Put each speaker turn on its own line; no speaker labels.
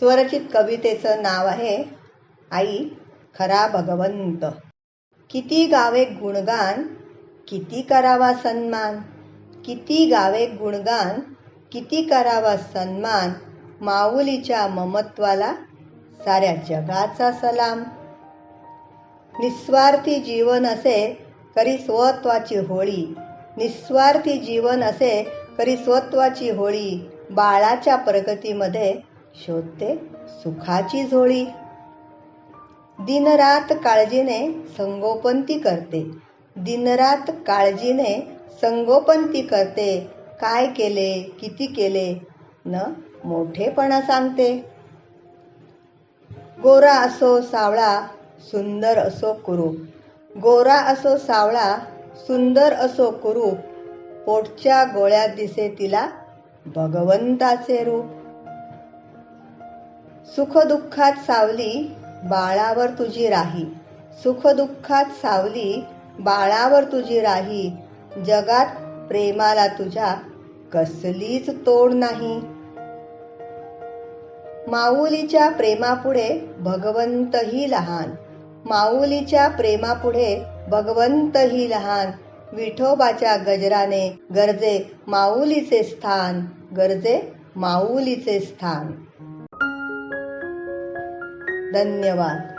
स्वरचित कवितेचं नाव आहे आई खरा भगवंत. किती गावे गुणगान किती करावा सन्मान. किती गावे गुणगान किती करावा सन्मान. माऊलीच्या ममत्वाला साऱ्या जगाचा सलाम. निस्वार्थी जीवन असे करी स्वत्वाची होळी. निस्वार्थी जीवन असे करी स्वत्वाची होळी. बाळाच्या प्रगतीमध्ये शोधते सुखाची झोळी. दिनरात काळजीने संगोपन ती करते. दिनरात काळजीने संगोपन ती करते. काय केले किती केले न मोठेपणा सांगते. गोरा असो सावळा सुंदर असो कुरूप. गोरा असो सावळा सुंदर असो कुरूप. पोटच्या गोळ्यात दिसे तिला भगवंताचे रूप. सुखदुःखात सावली बाळावर तुझी राही. सुखदुःखात सावली बाळावर तुझी राही. जगात प्रेमाला तुझ्या कसलीच तोड नाही. माऊलीच्या प्रेमापुढे भगवंतही लहान. माऊलीच्या प्रेमापुढे भगवंतही लहान. विठोबाच्या गजराने गरजे माऊलीचे स्थान गरजे माऊलीचे स्थान. धन्यवाद